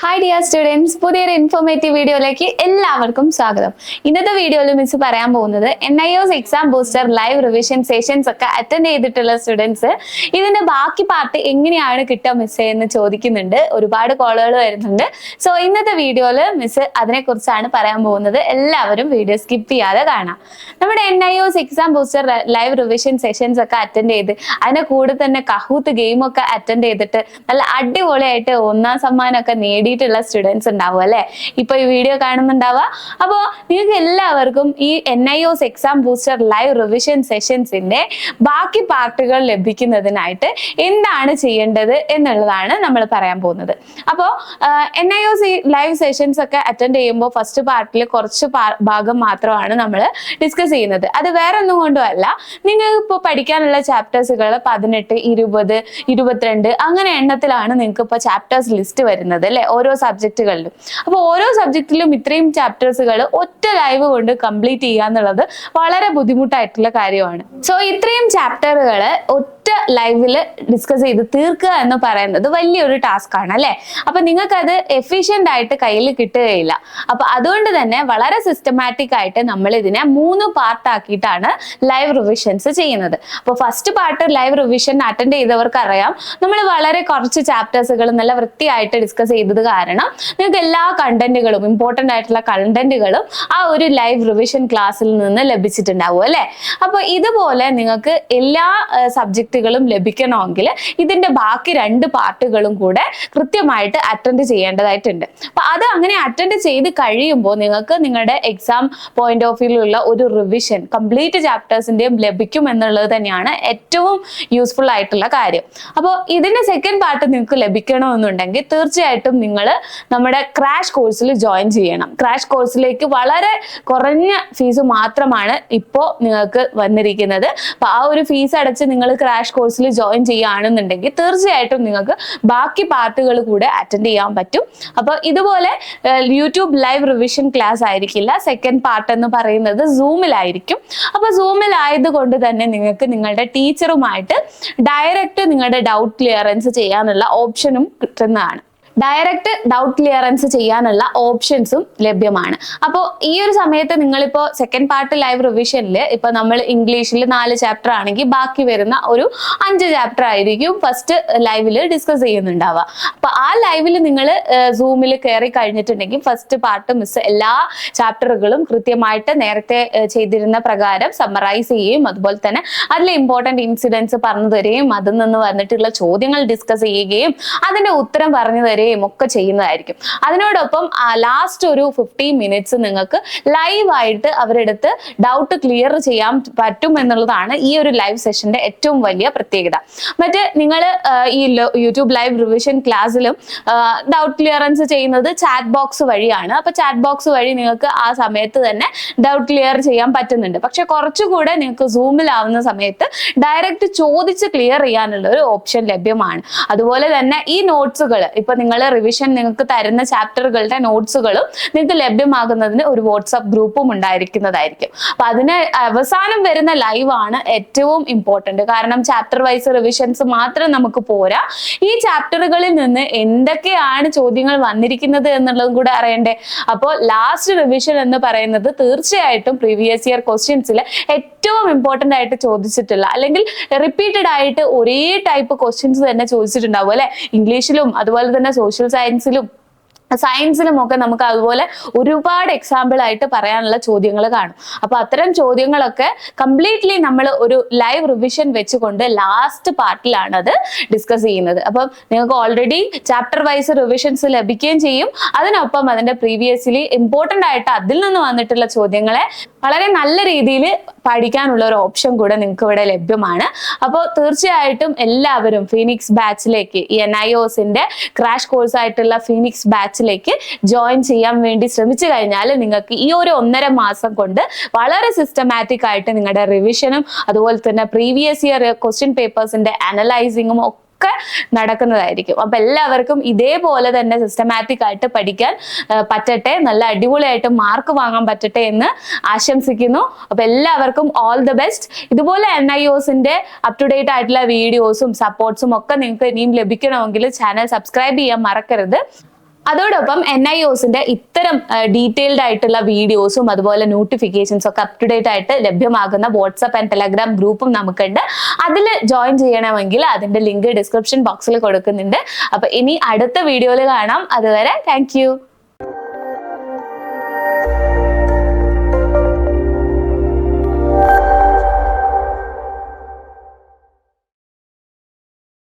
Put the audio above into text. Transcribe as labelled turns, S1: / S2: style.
S1: Hi dear students പുതിയൊരു informative വീഡിയോയിലേക്ക് എല്ലാവർക്കും സ്വാഗതം. ഇന്നത്തെ വീഡിയോയിൽ മിസ് പറയാൻ പോകുന്നത് N I O S exam booster live revision sessions ഒക്കെ അറ്റൻഡ് ചെയ്തിട്ടുള്ള സ്റ്റുഡൻസ് ഇതിന്റെ ബാക്കി പാർട്ട് എങ്ങനെയാണ് കിട്ടുക മിസ് എന്ന് ചോദിക്കുന്നുണ്ട്. ഒരുപാട് കോളുകൾ വരുന്നുണ്ട്. സോ ഇന്നത്തെ വീഡിയോയിൽ മിസ് അതിനെക്കുറിച്ചാണ് പറയാൻ പോകുന്നത്. എല്ലാവരും വീഡിയോ സ്കിപ്പ് ചെയ്യാതെ കാണാം. നമ്മുടെ N I O S exam booster live revision sessions ഒക്കെ അറ്റൻഡ് ചെയ്ത് അതിന്റെ കൂടെ തന്നെ കഹൂത്ത് ഗെയിം ഒക്കെ അറ്റൻഡ് ചെയ്തിട്ട് നല്ല അടിപൊളിയായിട്ട് ഒന്നാം സമ്മാനം ഒക്കെ സമ്മാനമൊക്കെ നേടിയിട്ടുള്ള സ്റ്റുഡൻസ് ഉണ്ടാവും അല്ലെ? ഇപ്പൊ ഈ വീഡിയോ കാണുന്നുണ്ടാവുക അപ്പോൾ നിങ്ങൾക്ക് എല്ലാവർക്കും ഈ N I O S exam booster live revision സെഷൻസിന്റെ ബാക്കി പാർട്ടുകൾ ലഭിക്കുന്നതിനായിട്ട് എന്താണ് ചെയ്യേണ്ടത് എന്നുള്ളതാണ് നമ്മൾ പറയാൻ പോകുന്നത്. അപ്പോൾ N I O S live sessions ഒക്കെ അറ്റൻഡ് ചെയ്യുമ്പോൾ ഫസ്റ്റ് പാർട്ടിൽ കുറച്ച് ഭാഗം മാത്രമാണ് നമ്മൾ ഡിസ്കസ് ചെയ്യുന്നത്. അത് വേറെ ഒന്നും കൊണ്ടും അല്ല. നിങ്ങൾ ഇപ്പോൾ പഠിക്കാനുള്ള ചാപ്റ്റേഴ്സുകൾ പതിനെട്ട് ഇരുപത് ഇരുപത്തിരണ്ട് അങ്ങനെ എണ്ണത്തിലാണ് നിങ്ങൾക്ക് ഇപ്പോൾ ചാപ്റ്റേഴ്സ് ലിസ്റ്റ് വരുന്നത് അല്ലെ? ഓരോ സബ്ജക്റ്റുകളിലും. അപ്പോൾ ഓരോ സബ്ജക്റ്റിലും ഇത്രയും ചാപ്റ്റേഴ്സുകൾ ഒറ്റ ലൈവ് കൊണ്ട് കംപ്ലീറ്റ് ചെയ്യുക എന്നുള്ളത് വളരെ ബുദ്ധിമുട്ടായിട്ടുള്ള കാര്യമാണ്. സോ ഇത്രയും ചാപ്റ്ററുകൾ ഒറ്റ ലൈവിൽ ഡിസ്കസ് ചെയ്ത് തീർക്കുക എന്ന് പറയുന്നത് വലിയൊരു ടാസ്ക് ആണ് അല്ലെ? അപ്പൊ നിങ്ങൾക്കത് എഫിഷ്യന്റ് ആയിട്ട് കയ്യിൽ കിട്ടുകയില്ല. അപ്പൊ അതുകൊണ്ട് തന്നെ വളരെ സിസ്റ്റമാറ്റിക് ആയിട്ട് നമ്മൾ ഇതിനെ മൂന്ന് പാർട്ട് ആക്കിയിട്ടാണ് ലൈവ് റിവിഷൻസ് ചെയ്യുന്നത്. അപ്പോൾ first part live revision attend ചെയ്തവർക്ക് അറിയാം നമ്മൾ വളരെ കുറച്ച് ചാപ്റ്റേഴ്സുകൾ നല്ല വൃത്തിയായിട്ട് ഡിസ്കസ് ചെയ്തത് കാരണം നിങ്ങൾക്ക് എല്ലാ കണ്ടന്റുകളും ഇമ്പോർട്ടന്റ് ആയിട്ടുള്ള കണ്ടന്റുകളും ആ ഒരു ലൈവ് റിവിഷൻ ക്ലാസ്സിൽ നിന്ന് ലഭിച്ചിട്ടുണ്ടാവും അല്ലേ? അപ്പോൾ ഇതുപോലെ നിങ്ങൾക്ക് എല്ലാ സബ്ജക്റ്റുകളും ലഭിക്കണമെങ്കിൽ ഇതിന്റെ ബാക്കി രണ്ട് പാർട്ടുകളും കൂടെ കൃത്യമായിട്ട് അറ്റൻഡ് ചെയ്യേണ്ടതായിട്ടുണ്ട്. അപ്പൊ അത് അങ്ങനെ അറ്റൻഡ് ചെയ്ത് കഴിയുമ്പോൾ നിങ്ങൾക്ക് നിങ്ങളുടെ എക്സാം പോയിന്റ് ഓഫ് വ്യൂലുള്ള ഒരു റിവിഷൻ കംപ്ലീറ്റ് ചാപ്റ്റേഴ്സിന്റെയും ലഭിക്കും എന്നുള്ളത് തന്നെയാണ് ഏറ്റവും യൂസ്ഫുൾ ആയിട്ടുള്ള കാര്യം. അപ്പോൾ ഇതിന്റെ സെക്കൻഡ് പാർട്ട് നിങ്ങൾക്ക് ലഭിക്കണമെന്നുണ്ടെങ്കിൽ തീർച്ചയായിട്ടും നിങ്ങൾ നമ്മുടെ ക്രാഷ് കോഴ്സിൽ ജോയിൻ ചെയ്യണം. ക്രാഷ് കോഴ്സിലേക്ക് വളരെ കുറഞ്ഞ ഫീസ് മാത്രമാണ് ഇപ്പോൾ നിങ്ങൾക്ക് വന്നിരിക്കുന്നത്. അപ്പോൾ ആ ഒരു ഫീസ് അടച്ച് നിങ്ങൾ ക്രാഷ് കോഴ്സിൽ ജോയിൻ ചെയ്യുകയാണെന്നുണ്ടെങ്കിൽ തീർച്ചയായിട്ടും നിങ്ങൾക്ക് ബാക്കി പാർട്ടുകൾ കൂടെ അറ്റൻഡ് ചെയ്യാൻ പറ്റും. അപ്പോൾ ഇതുപോലെ യൂട്യൂബ് ലൈവ് റിവിഷൻ ക്ലാസ് ആയിരിക്കില്ല. സെക്കൻഡ് പാർട്ട് എന്ന് പറയുന്നത് സൂമിലായിരിക്കും അപ്പോൾ സൂമിലായതുകൊണ്ട് തന്നെ നിങ്ങൾക്ക് നിങ്ങളുടെ ടീച്ചറുമായിട്ട് ഡയറക്റ്റ് നിങ്ങളുടെ ഡൗട്ട് ക്ലിയറൻസ് ചെയ്യാനുള്ള ഓപ്ഷനും കിട്ടുന്നതാണ്. ഡയറക്റ്റ് ഡൗട്ട് ക്ലിയറൻസ് ചെയ്യാനുള്ള ഓപ്ഷൻസും ലഭ്യമാണ്. അപ്പോൾ ഈ ഒരു സമയത്ത് നിങ്ങളിപ്പോൾ സെക്കൻഡ് പാർട്ട് ലൈവ് റിവിഷനിൽ ഇപ്പോൾ നമ്മൾ ഇംഗ്ലീഷിൽ നാല് ചാപ്റ്റർ ആണെങ്കിൽ ബാക്കി വരുന്ന ഒരു അഞ്ച് ചാപ്റ്റർ ആയിരിക്കും ഫസ്റ്റ് ലൈവിൽ ഡിസ്കസ് ചെയ്യുന്നുണ്ടാവുക. അപ്പോൾ ആ ലൈവിൽ നിങ്ങൾ സൂമിൽ കയറി കഴിഞ്ഞിട്ടുണ്ടെങ്കിൽ ഫസ്റ്റ് പാർട്ട് മിസ് എല്ലാ ചാപ്റ്ററുകളും കൃത്യമായിട്ട് നേരത്തെ ചെയ്തിരുന്ന പ്രകാരം സമ്മറൈസ് ചെയ്യുകയും അതുപോലെ തന്നെ അതിലെ ഇമ്പോർട്ടന്റ് ഇൻസിഡൻസ് പറഞ്ഞു തരികയും അതിൽ നിന്ന് വന്നിട്ടുള്ള ചോദ്യങ്ങൾ ഡിസ്കസ് ചെയ്യുകയും അതിന്റെ ഉത്തരം പറഞ്ഞു തരികയും ഒക്കെ ചെയ്യുന്നതായിരിക്കും. അതിനോടൊപ്പം ലാസ്റ്റ് ഒരു ഫിഫ്റ്റീൻ മിനിറ്റ്സ് നിങ്ങൾക്ക് ലൈവായിട്ട് അവരെടുത്ത് ഡൗട്ട് ക്ലിയർ ചെയ്യാൻ പറ്റും എന്നുള്ളതാണ് ഈ ഒരു ലൈവ് സെഷന്റെ ഏറ്റവും വലിയ പ്രത്യേകത. മറ്റ് നിങ്ങൾ ഈ യൂട്യൂബ് ലൈവ് റിവിഷൻ ക്ലാസ്സിലും ഡൗട്ട് ക്ലിയറൻസ് ചെയ്യുന്നത് ചാറ്റ് ബോക്സ് വഴിയാണ്. അപ്പൊ ചാറ്റ് ബോക്സ് വഴി നിങ്ങൾക്ക് ആ സമയത്ത് തന്നെ ഡൗട്ട് ക്ലിയർ ചെയ്യാൻ പറ്റുന്നുണ്ട്. പക്ഷെ കുറച്ചുകൂടെ നിങ്ങൾക്ക് സൂമിലാവുന്ന സമയത്ത് ഡയറക്റ്റ് ചോദിച്ച് ക്ലിയർ ചെയ്യാനുള്ള ഒരു ഓപ്ഷൻ ലഭ്യമാണ്. അതുപോലെ തന്നെ ഈ നോട്ട്സുകൾ ഇപ്പൊ നിങ്ങൾ റിവിഷൻ നിങ്ങൾക്ക് തരുന്ന ചാപ്റ്ററുകളുടെ നോട്ട്സുകളും നിങ്ങൾക്ക് ലഭ്യമാകുന്നതിന് ഒരു വാട്സപ്പ് ഗ്രൂപ്പും ഉണ്ടായിരിക്കുന്നതായിരിക്കും. അപ്പൊ അതിന് അവസാനം വരുന്ന ലൈവ് ആണ് ഏറ്റവും ഇമ്പോർട്ടന്റ് കാരണം ചാപ്റ്റർ വൈസ് റിവിഷൻസ് മാത്രം നമുക്ക് പോരാ. ഈ ചാപ്റ്ററുകളിൽ നിന്ന് എന്തൊക്കെയാണ് ചോദ്യങ്ങൾ വന്നിരിക്കുന്നത് എന്നുള്ളതും കൂടെ അറിയണ്ടേ. അപ്പോൾ ലാസ്റ്റ് റിവിഷൻ എന്ന് പറയുന്നത് തീർച്ചയായിട്ടും പ്രീവിയസ് ഇയർ ക്വസ്റ്റ്യൻസിൽ ഏറ്റവും ഇമ്പോർട്ടന്റ് ആയിട്ട് ചോദിച്ചിട്ടുള്ള അല്ലെങ്കിൽ റിപ്പീറ്റഡ് ആയിട്ട് ഒരേ ടൈപ്പ് ക്വസ്റ്റ്യൻസ് തന്നെ ചോദിച്ചിട്ടുണ്ടാവും അല്ലെ? ഇംഗ്ലീഷിലും അതുപോലെ തന്നെ സോഷ്യൽ സയൻസിലും സയൻസിലും ഒക്കെ നമുക്ക് അതുപോലെ ഒരുപാട് എക്സാമ്പിൾ ആയിട്ട് പറയാനുള്ള ചോദ്യങ്ങൾ കാണും. അപ്പൊ അത്തരം ചോദ്യങ്ങളൊക്കെ കംപ്ലീറ്റ്ലി നമ്മൾ ഒരു ലൈവ് റിവിഷൻ വെച്ചുകൊണ്ട് ലാസ്റ്റ് പാർട്ടിലാണ് അത് ഡിസ്കസ് ചെയ്യുന്നത്. അപ്പം നിങ്ങൾക്ക് ഓൾറെഡി ചാപ്റ്റർ വൈസ് റിവിഷൻസ് ലഭിക്കുകയും ചെയ്യും. അതിനൊപ്പം അതിന്റെ പ്രീവിയസ്ലി ഇമ്പോർട്ടന്റ് ആയിട്ട് അതിൽ നിന്ന് വന്നിട്ടുള്ള ചോദ്യങ്ങളെ വളരെ നല്ല രീതിയിൽ പഠിക്കാനുള്ള ഒരു ഓപ്ഷൻ കൂടെ നിങ്ങൾക്ക് ഇവിടെ ലഭ്യമാണ്. അപ്പോൾ തീർച്ചയായിട്ടും എല്ലാവരും ഫീനിക്സ് ബാച്ചിലേക്ക് ഈ എൻ ഐ ഒസിന്റെ ക്രാഷ് കോഴ്സ് ആയിട്ടുള്ള ഫീനിക്സ് ബാച്ചിലേക്ക് ജോയിൻ ചെയ്യാൻ വേണ്ടി ശ്രമിച്ചു കഴിഞ്ഞാൽ നിങ്ങൾക്ക് ഈ ഒരു ഒന്നര മാസം കൊണ്ട് വളരെ സിസ്റ്റമാറ്റിക് ആയിട്ട് നിങ്ങളുടെ റിവിഷനും അതുപോലെ തന്നെ പ്രീവിയസ് ഇയർ ക്വസ്റ്റ്യൻ പേപ്പേഴ്സിന്റെ അനലൈസിങ്ങും ഒക്കെ ഒക്കെ നടക്കുന്നതായിരിക്കും. അപ്പൊ എല്ലാവർക്കും ഇതേപോലെ തന്നെ സിസ്റ്റമാറ്റിക് ആയിട്ട് പഠിക്കാൻ പറ്റട്ടെ നല്ല അടിപൊളിയായിട്ട് മാർക്ക് വാങ്ങാൻ പറ്റട്ടെ എന്ന് ആശംസിക്കുന്നു. അപ്പൊ എല്ലാവർക്കും ഓൾ ദ ബെസ്റ്റ് ഇതുപോലെ എൻ ഐ ഒസിന്റെ അപ് ടു ഡേറ്റ് ആയിട്ടുള്ള വീഡിയോസും സപ്പോർട്ട്സും ഒക്കെ നിങ്ങൾക്ക് ഇനിയും ലഭിക്കണമെങ്കിൽ ചാനൽ സബ്സ്ക്രൈബ് ചെയ്യാൻ മറക്കരുത്. അതോടൊപ്പം എൻ ഐ ഒസിന്റെ ഇത്തരം ഡീറ്റെയിൽഡ് ആയിട്ടുള്ള വീഡിയോസും അതുപോലെ നോട്ടിഫിക്കേഷൻസ് ഒക്കെ അപ് ടു ഡേറ്റ് ആയിട്ട് ലഭ്യമാകുന്ന വാട്സ്ആപ്പ് ആൻഡ് ടെലഗ്രാം ഗ്രൂപ്പും നമുക്കുണ്ട്. അതിൽ ജോയിൻ ചെയ്യണമെങ്കിൽ അതിന്റെ ലിങ്ക് ഡിസ്ക്രിപ്ഷൻ ബോക്സിൽ കൊടുക്കുന്നുണ്ട്. അപ്പൊ ഇനി അടുത്ത വീഡിയോയിൽ കാണാം. അതുവരെ താങ്ക്